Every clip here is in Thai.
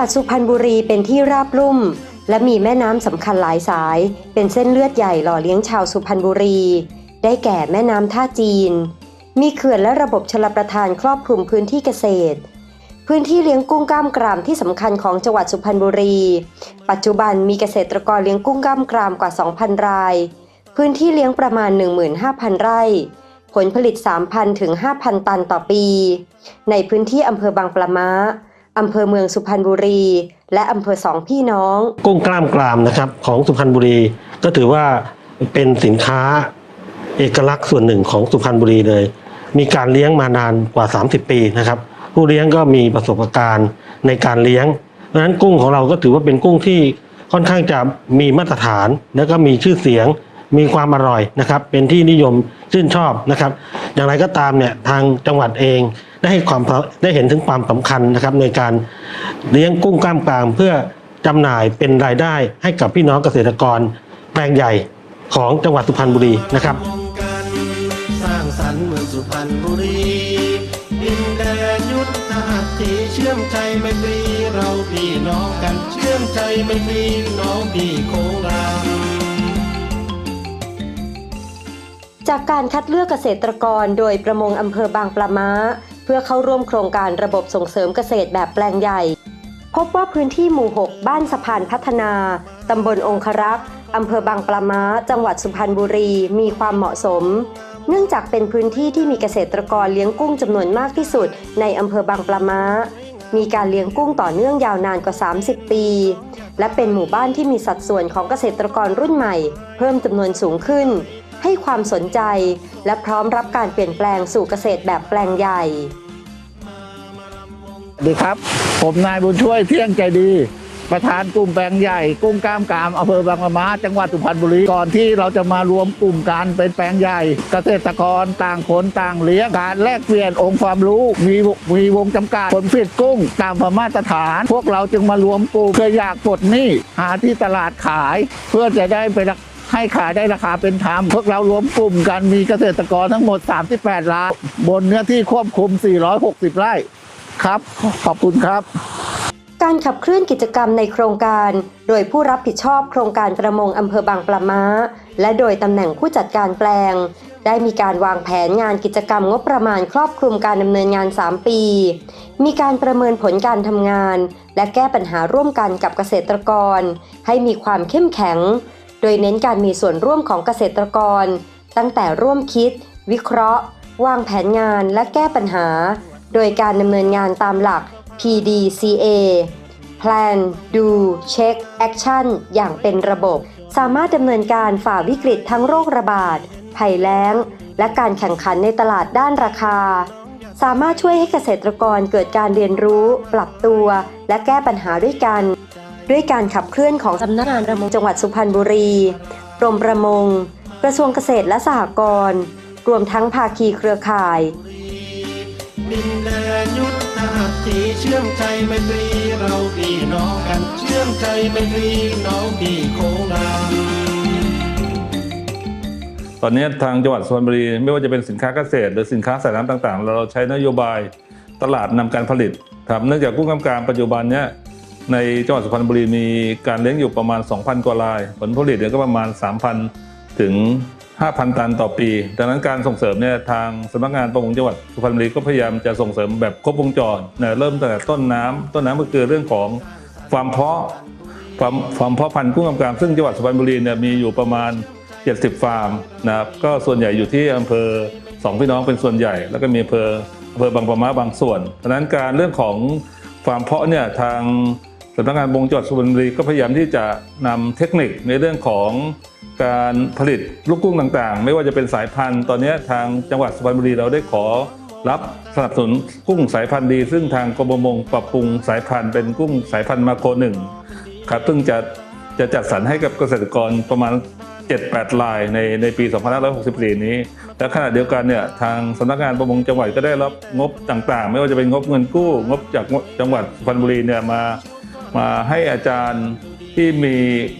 วัดสุพรรณบุรีเป็นที่ราบลุ่ม และมีแม่น้ำสำคัญหลายสาย เป็นเส้นเลือดใหญ่หล่อเลี้ยงชาวสุพรรณบุรี ได้แก่แม่น้ำท่าจีน มีเขื่อนและระบบชลประทานครอบคลุมพื้นที่เกษตร พื้นที่เลี้ยงกุ้งกล้ามกรามที่สำคัญของจังหวัดสุพรรณบุรี ปัจจุบันมีเกษตรกรเลี้ยงกุ้งกล้ามกรามกว่า 2,000 ราย พื้นที่เลี้ยงประมาณ 15,000 ไร่ผลผลิต 3,000 ถึง 5,000 ตันต่อปี ในพื้นที่อำเภอบางปละมา อำเภอเมืองสุพรรณบุรี และอำเภอสองพี่น้อง กุ้งกล้ามกรามนะครับของสุพรรณบุรีก็ถือว่าเป็นสินค้าเอกลักษณ์ส่วนหนึ่งของสุพรรณบุรีเลย มีการเลี้ยงมานานกว่า 30 ปีนะครับ ผู้เลี้ยงก็มีประสบการณ์ในการเลี้ยง เพราะฉะนั้นกุ้งของเราก็ถือว่าเป็นกุ้งที่ค่อนข้างจะมีมาตรฐาน แล้วก็มีชื่อเสียงมีความอร่อยนะครับ เป็นที่นิยมชื่นชอบนะครับ อย่างไรก็ตามเนี่ยทางจังหวัดเอง ได้ให้ความได้เห็นถึงความสำคัญนะครับ ในการเลี้ยงกุ้งกล้ามกรามเพื่อจำหน่ายเป็นรายได้ให้กับพี่น้องเกษตรกรแปลงใหญ่ของจังหวัดสุพรรณบุรีนะครับวมกันสร้างสรรค์เมืองสุพรรณบุรีดินแดนยุทธหัตถีเชื่อมใจไมตรีเราพี่น้องกันเชื่อมใจไมตรีน้องพี่โคงรามจากการคัดเลือกเกษตรกรโดยประมงอำเภอบางปะมาเพื่อเข้าร่วมโครงการระบบส่งเสริมเกษตรแบบแปลงใหญ่ พบว่าพื้นที่หมู่ 6 บ้านสะพานพัฒนาตำบลองครักษ์อำเภอบางปะมาจังหวัดสุพรรณบุรีมีความเหมาะสม เนื่องจากเป็นพื้นที่ที่มีเกษตรกรเลี้ยงกุ้งจำนวนมากที่สุด ในอำเภอบางปะมามีการเลี้ยงกุ้งต่อเนื่องยาวนานกว่า 30 ปี และเป็นหมู่บ้านที่มีสัดส่วนของเกษตรกรรุ่นใหม่ เพิ่มจำนวนสูงขึ้น ให้ความสนใจ และพร้อมรับการเปลี่ยนแปลงสู่เกษตรแบบแปลงใหญ่ สวัสดีครับ ผมนายบุญช่วยเที่ยงใจดี ประธานกลุ่มแปลงใหญ่ กุ้งกล้ามกามอำเภอบางปะมาจังหวัดสุพรรณบุรีก่อนที่เราจะมารวมกลุ่มกันเป็นแปลงใหญ่ เกษตรกรต่างคนต่างเลี้ยงการแลกเปลี่ยนองค์ความรู้มีมีวงจำกัดผลผลิตกุ้งตามมาตรฐาน พวกเราจึงมารวมกลุ่มเพื่ออยากปลดหนี้หาที่ตลาดขาย เพื่อจะได้ไปรัก ให้ขายได้ราคาเป็นธรรมพวกเรารวมกลุ่มกันมีเกษตรกรทั้งหมด 38รายบนเนื้อที่ควบคุม 460 ไร่ครับ ขอบคุณครับ การขับเคลื่อนกิจกรรมในโครงการ โดยผู้รับผิดชอบโครงการประมงอำเภอบางปะมาและโดยตำแหน่งผู้จัดการแปลง ได้มีการวางแผนงานกิจกรรมงบประมาณครอบคลุมการดำเนินงาน 3 ปี มีการประเมินผลการทำงาน และแก้ปัญหาร่วมกันกับเกษตรกร ให้มีความเข้มแข็ง โดยเน้นการมีส่วนร่วมของเกษตรกร ตั้งแต่ร่วมคิด วิเคราะห์ วางแผนงานและแก้ปัญหา โดยการดำเนินงานตามหลัก PDCA Plan Do Check Action อย่างเป็นระบบ สามารถดำเนินการฝ่าวิกฤตทั้งโรคระบาด ภัยแล้ง และการแข่งขันในตลาดด้านราคา สามารถช่วยให้เกษตรกรเกิดการเรียนรู้ ปรับตัว และแก้ปัญหาด้วยกัน ด้วยการขับเคลื่อนของสำนักงานประมงจังหวัดสุพรรณบุรีกรมประมง กระทรวงเกษตรและสหกรณ์รวมทั้งภาคีเครือข่ายดินแดนยุทธหัตถีเชื่อมใจไมตรีเราพี่น้องกันเชื่อมใจไมตรีน้องพี่โคงรามตอนนี้ทางจังหวัดสุพรรณบุรีไม่ว่าจะเป็นสินค้าเกษตร หรือสินค้าสายน้ำต่างๆ เราใช้นโยบายตลาดนำการผลิตครับเนื่องจากกุ้งกล้ามกรามปัจจุบันเนี้ย ในจังหวัดสุพรรณบุรีมีการเลี้ยงอยู่ประมาณ 2,000 กว่าราย ผลผลิตเนี่ยก็ประมาณ 3,000 ถึง 5,000 ตันต่อปี ดังนั้นการส่งเสริมเนี่ยทางสำนักงานประมงจังหวัดสุพรรณบุรีก็พยายามจะส่งเสริมแบบครบวงจรนะเริ่มตั้งแต่ต้นน้ำต้นน้ำก็คือเรื่องของฟามเพาะฟาร์มฟามเพาะพันธุ์กุ้งกำกามซึ่งจังหวัดสุพรรณบุรีเนี่ยมีอยู่ประมาณ 70 ฟาร์มนะครับก็ส่วนใหญ่อยู่ที่อำเภอสองพี่น้องเป็นส่วนใหญ่ แล้วก็มีอำเภออำเภอบางปะมาบางส่วน เพราะนั้นการเรื่องของฟาร์มเพาะเนี่ยทางำนักงานบงจังหวัดสุพรรณบุรีก็พยายามที่จะนำเทคนิคในเรื่องของการผลิตลูกกุ้งต่างๆ ไม่ว่าจะเป็นสายพันธุ์ ตอนนี้ทางจังหวัดสุพรรณบุรีเราได้ขอรับสนับสนุนกุ้งสายพันธุ์ดี ซึ่งทางกรมประมงปรับปรุงสายพันธุ์เป็นกุ้งสายพันธุ์มาโคหนึ่งครับซึ่งจะจะจัดสรรให้กับเกษตรกรประมาณ 7-8รายในในปี 2564 นี้ และขณะเดียวกันเนี่ยทางสำนักงานประมงจังหวัดก็ได้รับงบต่างๆ ไม่ว่าจะเป็นงบเงินกู้ งบจากจังหวัดสุพรรณบุรีเนี่ยมา มาให้อาจารย์ที่มี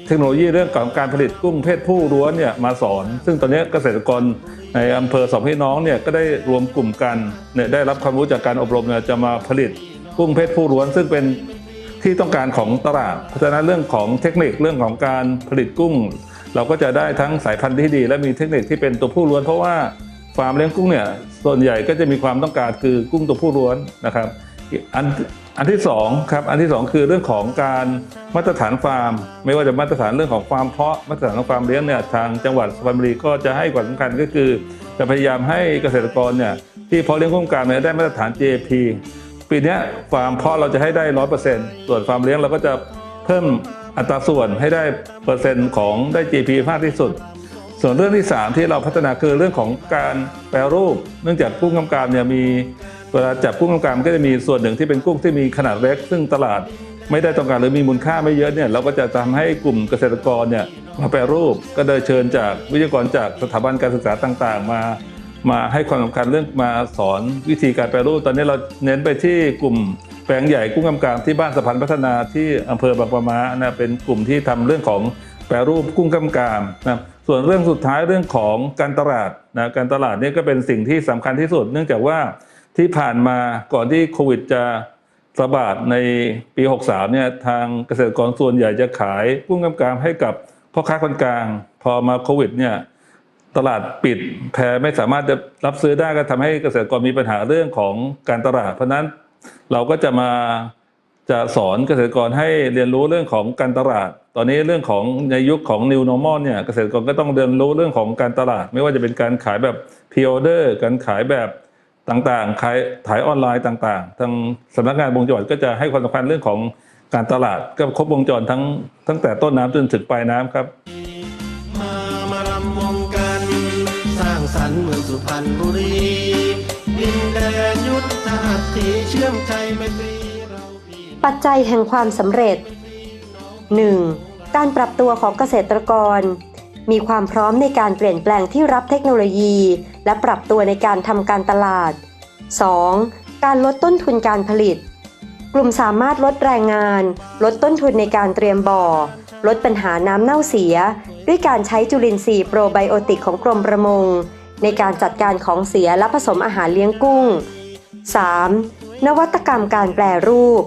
เทคโนโลยีเรื่องของการผลิตกุ้งเพศผู้ล้วนเนี่ยมาสอน ซึ่งตอนนี้เกษตรกรในอำเภอสองพี่น้องเนี่ยก็ได้รวมกลุ่มกันเนี่ยได้รับความรู้จากการอบรมเนี่ยจะมาผลิตกุ้งเพศผู้ล้วน ซึ่งเป็นที่ต้องการของตลาด เพราะฉะนั้นเรื่องของเทคนิคเรื่องของการผลิตกุ้ง เราก็จะได้ทั้งสายพันธุ์ที่ดี และมีเทคนิคที่เป็นตัวผู้ล้วน เพราะว่าฟาร์มเลี้ยงกุ้งเนี่ยส่วนใหญ่ก็จะมีความต้องการคือกุ้งตัวผู้ล้วนนะครับอัน อันที่สองครับอันที่สองคือเรื่องของการมาตรฐานฟาร์ม ไม่ว่าจะมาตรฐานเรื่องของความเพาะมาตรฐานของฟาร์มเลี้ยงเนี่ยทางจังหวัดสุพรรณบุรีก็จะให้ความสำคัญก็คือ จะพยายามให้เกษตรกรเนี่ยที่เพาะเลี้ยงกุ้งกางเนี่ยได้มาตรฐาน GAP ปีนี้ฟาร์มเพาะเราจะให้ได้ร้อยเปอร์เซ็นต์ส่วนฟาร์มเลี้ยงเราก็จะเพิ่มอัตราส่วนให้ได้เปอร์เซ็นต์ของได้ GP มากที่สุด ส่วนเรื่องที่ 3 ที่เราพัฒนาคือเรื่องของการแปรรูป เนื่องจากกุ้งกำกามเนี่ยมี เวลาจับกุ้งกำกามก็จะมีส่วนหนึ่งที่เป็นกุ้งที่มีขนาดเล็ก ซึ่งตลาดไม่ได้ต้องการหรือมีมูลค่าไม่เยอะเนี่ยเราก็จะทำให้กลุ่มเกษตรกรเนี่ยมาแปรรูปก็ได้เชิญจากวิทยากรจากสถาบันการศึกษาต่าง ๆ มามาให้ความสำคัญเรื่องมาสอนวิธีการแปรรูป ตอนนี้เราเน้นไปที่กลุ่มแปลงใหญ่กุ้งกำกามที่บ้านสะพานพัฒนาที่อำเภอบางปะมานะเป็นกลุ่มที่ทำเรื่องของแปรรูปกุ้งกำกามนะส่วนเรื่องสุดท้ายเรื่องของการตลาดนะการตลาดนี่ก็เป็นสิ่งที่สำคัญที่สุด เนื่องจากว่า ที่ผ่านมาก่อนที่โควิดจะระบาดในปี 63 เนี่ยทางเกษตรกรส่วนใหญ่จะขายกุ้งกำกามให้กับพ่อค้าคนกลาง พอมาโควิดเนี่ยตลาดปิดแพรไม่สามารถจะรับซื้อได้ก็ทำให้เกษตรกรมีปัญหาเรื่องของการตลาด เพราะฉะนั้นเราก็จะมาจะสอนเกษตรกรให้เรียนรู้เรื่องของการตลาด ตอนนี้เรื่องของในยุคของ new normal เนี่ยเกษตรกรก็ต้องเรียนรู้เรื่องของการตลาด ไม่ว่าจะเป็นการขายแบบ pre order การขายแบบ ต่างๆขายขายออนไลน์ต่างๆ ทางสำนักงานวงจรก็จะให้ความสำคัญเรื่องของการตลาดก็ครบวงจรทั้งตั้งแต่ต้นน้ำจนถึงปลายน้ำครับ มามารำวงกัน สร้างสรรค์เมืองสุพรรณบุรีดินแดนยุทธหัตถีเชื่อมใจไมตรีเราพี่ปัจจัยแห่งความสำเร็จ 1. การปรับตัวของเกษตรกร มีความพร้อมในการเปลี่ยนแปลงที่รับเทคโนโลยี และปรับตัวในการทำการตลาด 2. การลดต้นทุนการผลิต กลุ่มสามารถลดแรงงาน ลดต้นทุนในการเตรียมบ่อ ลดปัญหาน้ำเน่าเสีย ด้วยการใช้จุลินทรีย์โปรไบโอติกของกรมประมง ในการจัดการของเสียและผสมอาหารเลี้ยงกุ้ง 3. นวัตกรรมการแปรรูป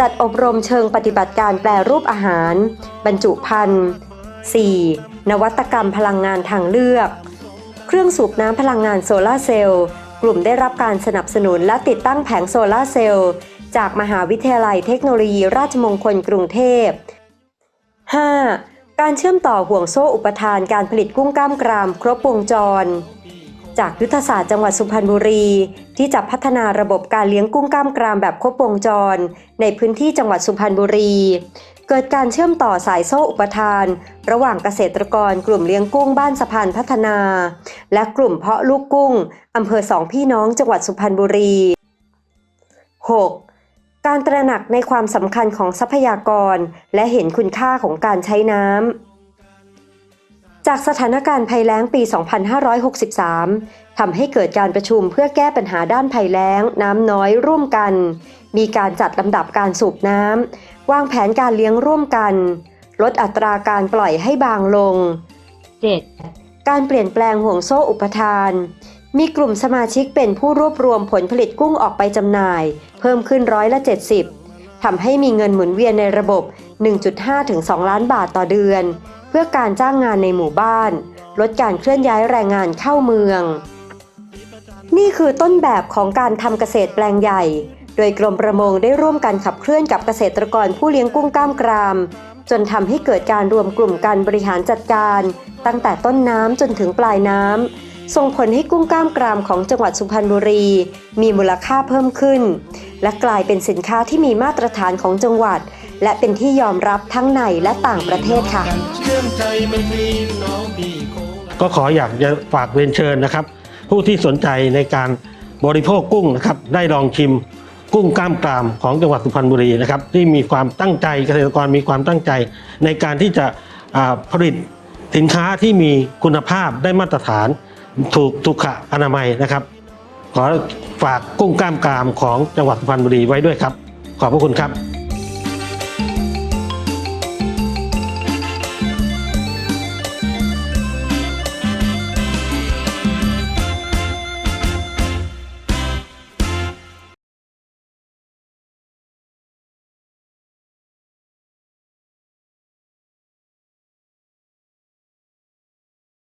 จัดอบรมเชิงปฏิบัติการแปรรูปอาหาร บรรจุภัณฑ์ 4. นวัตกรรมพลังงานทางเลือก เครื่องสูบน้ำพลังงานโซลาร์เซลล์กลุ่มได้รับการสนับสนุนและติดตั้งแผงโซลาร์เซลล์จากมหาวิทยาลัยเทคโนโลยีราชมงคลกรุงเทพ 5. การเชื่อมต่อห่วงโซ่อุปทานการผลิตกุ้งกล้ามกรามครบวงจร จากยุทธศาสตร์จังหวัดสุพรรณบุรี ที่จะพัฒนาระบบการเลี้ยงกุ้งกล้ามกรามแบบครบวงจร ในพื้นที่จังหวัดสุพรรณบุรี เกิดการเชื่อมต่อสายโซ่อุปทาน ระหว่างเกษตรกรกลุ่มเลี้ยงกุ้งบ้านสะพานพัฒนา และกลุ่มเพาะลูกกุ้งอำเภอสองพี่น้องจังหวัดสุพรรณบุรี 6. การตระหนักในความสำคัญของทรัพยากร และเห็นคุณค่าของการใช้น้ำ จากสถานการณ์ภัยแล้งปี 2563 ทำให้เกิดการประชุมเพื่อแก้ปัญหาด้านภัยแล้ง น้ำน้อยร่วมกัน มีการจัดลำดับการสูบน้ำ วางแผนการเลี้ยงร่วมกัน ลดอัตราการปล่อยให้บางลง 7. การเปลี่ยนแปลงห่วงโซ่อุปทาน มีกลุ่มสมาชิกเป็นผู้รวบรวมผลผลิตกุ้งออกไปจำหน่าย เพิ่มขึ้นร้อยละ 70ทำให้มีเงินหมุนเวียนในระบบ 1.5 ถึง 2 ล้านบาทต่อเดือน เพื่อการจ้างงานในหมู่บ้าน ลดการเคลื่อนย้ายแรงงานเข้าเมือง นี่คือต้นแบบของการทำเกษตรแปลงใหญ่ โดยกรมประมงได้ร่วมกันขับเคลื่อนกับเกษตรกรผู้เลี้ยงกุ้งกล้ามกราม จนทำให้เกิดการรวมกลุ่มการบริหารจัดการ ตั้งแต่ต้นน้ำจนถึงปลายน้ำส่งผลให้กุ้งกล้ามกรามของจังหวัดสุพรรณบุรี มีมูลค่าเพิ่มขึ้น และกลายเป็นสินค้าที่มีมาตรฐานของจังหวัด และเป็นที่ยอมรับทั้งในและต่างประเทศค่ะเชื่อมใจไมตรีน้องพี่โคราชก็ขออยากจะฝากเรียนเชิญนะครับ ผู้ที่สนใจในการบริโภคกุ้งนะครับได้ลองชิม กุ้งกล้ามกรามของจังหวัดสุพรรณบุรีนะครับที่มีความตั้งใจเกษตรกรมีความตั้งใจ ในการที่จะผลิตสินค้าที่มีคุณภาพได้มาตรฐานถูกสุขอนามัยนะครับ ขอฝากกุ้งกล้ามกรามของจังหวัดสุพรรณบุรีไว้ด้วยครับ ขอบพระคุณครับ